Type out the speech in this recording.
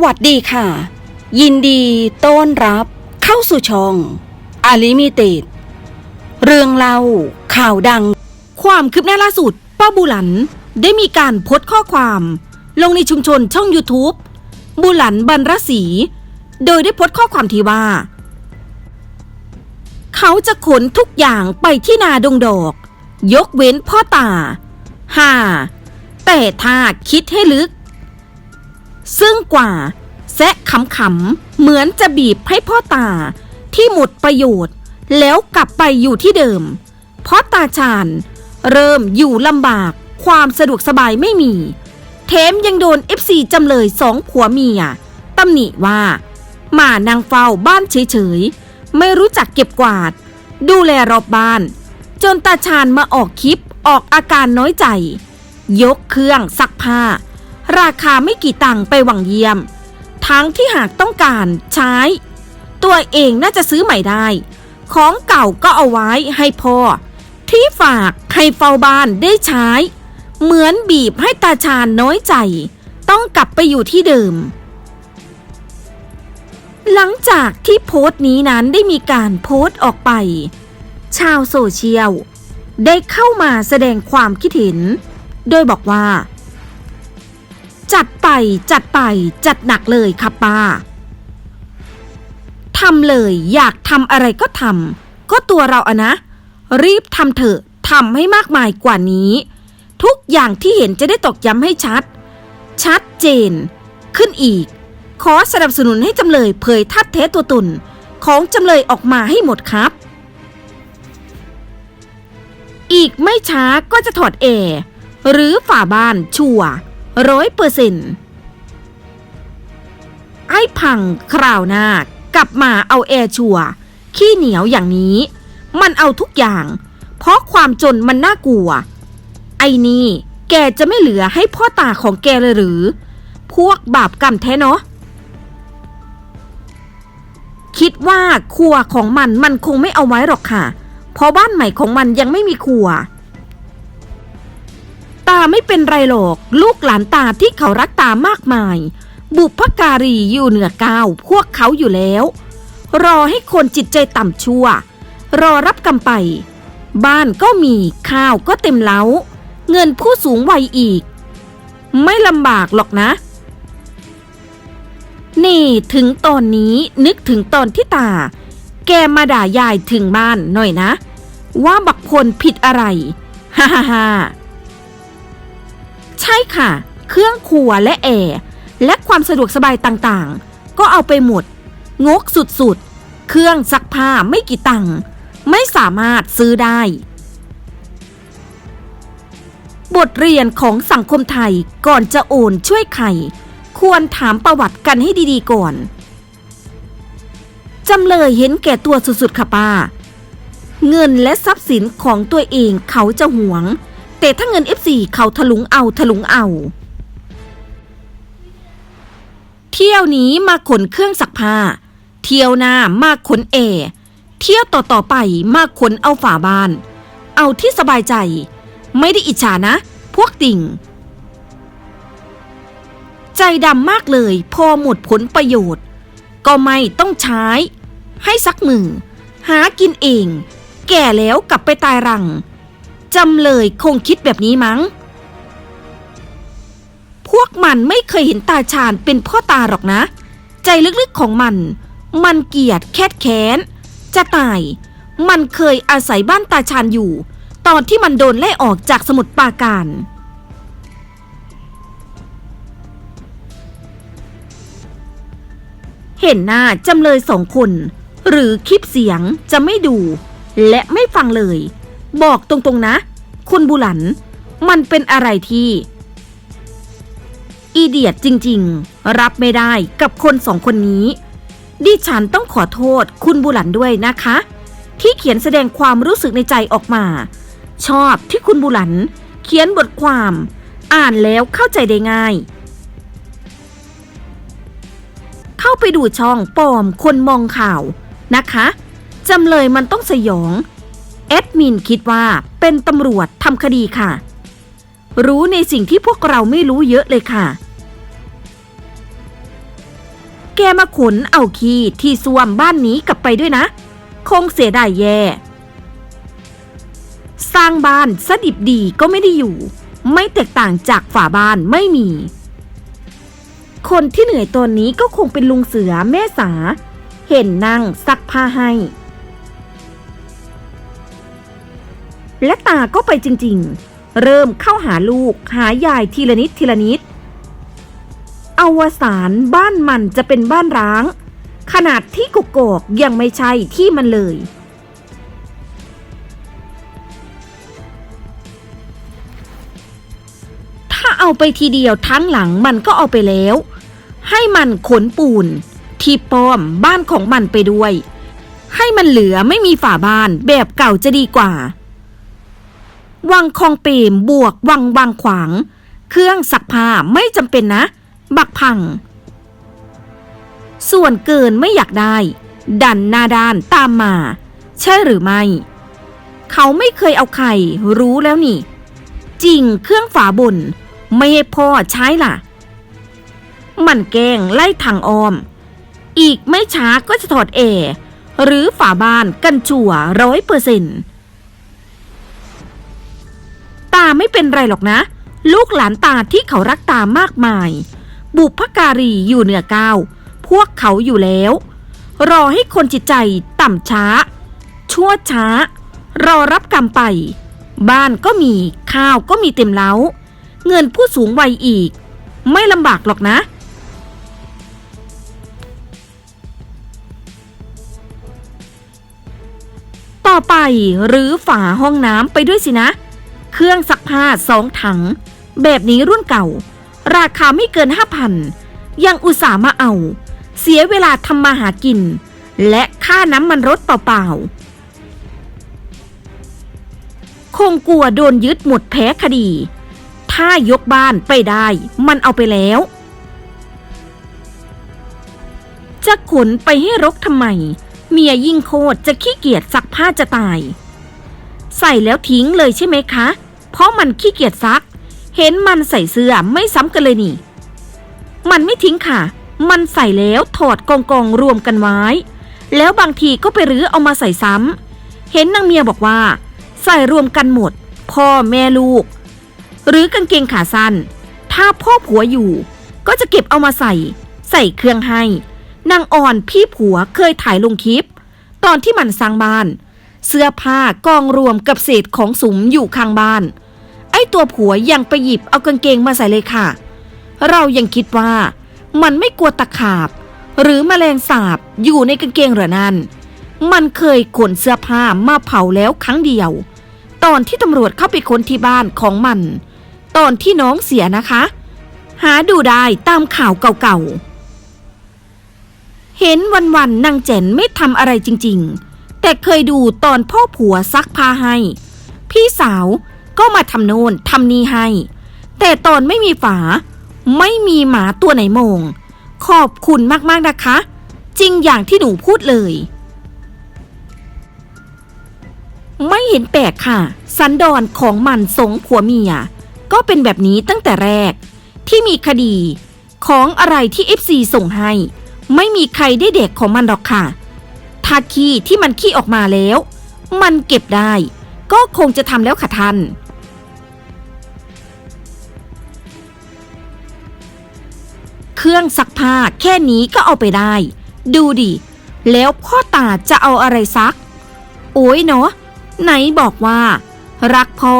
สวัสดีค่ะ ยินดีต้อนรับเข้าสู่ช่องอาลิมิเต็ดเรื่องเล่าข่าวดัง ความคืบหน้าล่าสุด ป้าบุหลันได้มีการโพสต์ข้อความ ลงในชุมชนช่อง YouTube บุหลันบรรรศรีโดยได้โพสต์ข้อความที่ว่า เขาจะขนทุกอย่างไปที่นาดงดอก ยกเว้นพ่อตาฮ่าแต่ถ้าคิดให้ลึก ซึ่งกว่าแซะขำๆ เหมือนจะบีบให้พ่อตาที่หมดประโยชน์ แล้วกลับไปอยู่ที่เดิม เพราะตาชาญเริ่มอยู่ลำบากความสะดวกสบายไม่มี เทมยังโดน FC จำเลยสองผัวเมียตำหนิว่าหมานางเฝ้าบ้านเฉยๆ ไม่รู้จักเก็บกวาด ดูแลรอบบ้าน จนตาชาญมาออกคลิปออกอาการน้อยใจ ยกเครื่องซักผ้า ราคาไม่กี่ตังค์ไปหวังเยี่ยม ทั้งที่หากต้องการใช้ ตัวเองน่าจะซื้อใหม่ได้ ของเก่าก็เอาไว้ให้พ่อ ที่ฝากให้เฝ้าบ้านได้ใช้ เหมือนบีบให้ตาชาญน้อยใจ ต้องกลับไปอยู่ที่เดิม หลังจากที่โพสต์นี้นั้นได้มีการโพสต์ออกไป ชาวโซเชียลได้เข้ามาแสดงความคิดเห็น โดยบอกว่า จัดไปจัดไป จัดหนักเลยค่ะป้าทำเลยอยากทำอะไรก็ทำก็ตัวเราอะนะ รีบทำเถอะทำให้มากมายกว่านี้ ทุกอย่างที่เห็นจะได้ตอกย้ำให้ชัด ชัดเจน ขึ้นอีก ขอสนับสนุนให้จำเลยเผยทัดเทตัวตนของจำเลยออกมาให้หมดครับ อีกไม่ช้าก็จะถอดแอร์หรือฝาบ้านชัวร้ ร้อยเปอร์เซ็นต์ไอ้พังคราวหน้ากลับมาเอาแอร์ชัวขี้เหนียวอย่างนี้ มันเอาทุกอย่าง เพราะความจนมันน่ากลัว ไอ้นี่แกจะไม่เหลือให้พ่อตาของแกเลยหรือ พวกบาปกรรมแท้เนาะคิดว่าครัวของมันมันคงไม่เอาไว้หรอกค่ะ เพราะบ้านใหม่ของมันยังไม่มีครัวาไม่เป็นไรหรอก ลูกหลานตาที่เขารักตามากมาย บุพการีอยู่เหนือก้าวพวกเขาอยู่แล้ว รอให้คนจิตใจต่ำชั่ว รอรับกรรมไป บ้านก็มีข้าวก็เต็มเล้า เงินผู้สูงวัยอีก ไม่ลำบากหรอกนะ นี่ถึงตอนนี้นึกถึงตอนที่ตา แกมาด่ายายถึงบ้านหน่อยนะ ว่าบักพลผิดอะไรฮ่าฮ่าฮ่า ใช่ค่ะ เครื่องครัวและแอร์และความสะดวกสบายต่างๆ ก็เอาไปหมด งกสุดๆ เครื่องซักผ้าไม่กี่ตังค์ไม่สามารถซื้อได้ บทเรียนของสังคมไทยก่อนจะโอนช่วยใครควรถามประวัติกันให้ดีๆก่อน จำเลยเห็นแก่ตัวสุดๆค่ะป้า เงินและทรัพย์สินของตัวเองเขาจะหวง แต่ถ้าเงิน F4 เขาถลุงเอาถลุงเอา เที่ยวนี้มาขนเครื่องซักผ้า เที่ยวหน้ามาขนแอร์เที่ยวต่อๆไปมาขนเอาฝาบ้าน เอาที่สบายใจ ไม่ได้อิจฉานะ พวกติ่ง ใจดำมากเลย พอหมดผลประโยชน์ ก็ไม่ต้องใช้ ให้ซักมือ หากินเอง แก่แล้วกลับไปตายรัง จำเลยคงคิดแบบนี้มั้ง พวกมันไม่เคยเห็นตาชาญเป็นพ่อตาหรอกนะ ใจลึกๆของมัน มันเกลียดแคดแค้น จะตาย มันเคยอาศัยบ้านตาชาญอยู่ ตอนที่มันโดนไล่ออกจากสมุทรปาการเห็นหน้าจำเลยสองคน หรือคลิปเสียงจะไม่ดู และไม่ฟังเลย บอกตรงๆนะ คุณบุหลัน มันเป็นอะไรที่ อีเดียดจริงๆ รับไม่ได้กับคนสองคนนี้ ดิฉันต้องขอโทษคุณบุหลันด้วยนะคะ ที่เขียนแสดงความรู้สึกในใจออกมา ชอบที่คุณบุหลัน เขียนบทความ อ่านแล้วเข้าใจได้ง่ายเข้าไปดูช่องปอมคนมองข่าวนะคะ จำเลยมันต้องสยอง แอดมินคิดว่าเป็นตำรวจทำคดีค่ะ รู้ในสิ่งที่พวกเราไม่รู้เยอะเลยค่ะ แกมาขนเอาขี้ที่ซ่วมบ้านนี้กลับไปด้วยนะ คงเสียดายแย่ สร้างบ้านสดิบดีก็ไม่ได้อยู่ ไม่แตกต่างจากฝาบ้านไม่มี คนที่เหนื่อยตอนนี้ก็คงเป็นลุงเสือแม่สา เห็นนั่งซักผ้าให้ และตาก็ไปจริงๆ เริ่มเข้าหาลูกหายายทีละนิดทีละนิด อวสานบ้านมันจะเป็นบ้านร้าง ขนาดที่กกอกยังไม่ใช่ที่มันเลย ถ้าเอาไปทีเดียวทั้งหลังมันก็เอาไปแล้ว ให้มันขนปูน ที่ป้อมบ้านของมันไปด้วย ให้มันเหลือไม่มีฝาบ้านแบบเก่าจะดีกว่า วังคองเปมบวกวังบางขวาง เครื่องซักผ้าไม่จำเป็นนะ บักพัง ส่วนเกินไม่อยากได้ ดันหน้าด้านตามมา ใช่หรือไม่ เขาไม่เคยเอาใครรู้แล้วนี่ จริงเครื่องฝาบน ไม่ให้พ่อใช้ล่ะ มันแกงไล่ทางออม อีกไม่ช้าก็จะถอดแอร์หรือฝาบ้านกันชัวร้อยเปอร์เซ็นต์าไม่เป็นไรหรอกนะ ลูกหลานตาที่เขารักตามากมาย บุพการีอยู่เหนือก้าวพวกเขาอยู่แล้ว รอให้คนจิตใจต่ำช้า ชั่วช้า รอรับกรรมไป บ้านก็มีข้าวก็มีเต็มเล้า เงินผู้สูงวัยอีก ไม่ลำบากหรอกนะต่อไปหรือฝาห้องน้ำไปด้วยสินะ เครื่องซักผ้าสองถัง แบบนี้รุ่นเก่า ราคาไม่เกินห้าพันยังอุตส่าห์มาเอา เสียเวลาทำมาหากิน และค่าน้ำมันรถเปล่าๆคงกลัวโดนยึดหมดแพ้คดี ถ้ายกบ้านไปได้มันเอาไปแล้ว จะขนไปให้รกทำไม เมียยิ่งโคตรจะขี้เกียจซักผ้าจะตาย ใส่แล้วทิ้งเลยใช่ไหมคะ เพราะมันขี้เกียจซัก เห็นมันใส่เสื้อไม่ซ้ำกันเลยนี่ มันไม่ทิ้งค่ะ มันใส่แล้วถอดกองกองๆรวมกันไว้ แล้วบางทีก็ไปรื้อเอามาใส่ซ้ำ เห็นนางเมียบอกว่า ใส่รวมกันหมด พ่อแม่ลูก หรือกางเกงขาสั้น ถ้าพ่อผัวอยู่ ก็จะเก็บเอามาใส่ ใส่เครื่องให้นางอ่อนพี่ผัวเคยถ่ายลงคลิป ตอนที่มันสร้างบ้าน เสื้อผ้ากองรวมกับเศษของสุมอยู่ข้างบ้าน ตัวผัวยังไปหยิบเอากางเกงมาใส่เลยค่ะ เรายังคิดว่ามันไม่กลัวตะขาบ หรือแมลงสาบอยู่ในกางเกงเหรอนั่นมันเคยขนเสื้อผ้ามาเผาแล้วครั้งเดียว ตอนที่ตำรวจเข้าไปค้นที่บ้านของมัน ตอนที่น้องเสียนะคะ หาดูได้ตามข่าวเก่าๆ เห็นวันๆนางเจนไม่ทำอะไรจริง ๆ แต่เคยดูตอนพ่อผัวซักผ้าให้ พี่สาว ก็มาทำโน่นทำนี่ให้ แต่ตอนไม่มีฝา ไม่มีหมาตัวไหนมองขอบคุณมากๆนะคะ จริงอย่างที่หนูพูดเลย ไม่เห็นแปลกค่ะ สันดอนของมันสงผัวเมีย ก็เป็นแบบนี้ตั้งแต่แรก ที่มีคดีของอะไรที่ FC ส่งให้ ไม่มีใครได้เด็กของมันหรอกค่ะถ้าขี้ที่มันขี้ออกมาแล้ว มันเก็บได้ ก็คงจะทำแล้วค่ะท่าน เครื่องซักผ้าแค่นี้ก็เอาไปได้ ดูดิ แล้วพ่อตาจะเอาอะไรซัก โอ้ยเนาะไหนบอกว่า รักพ่อ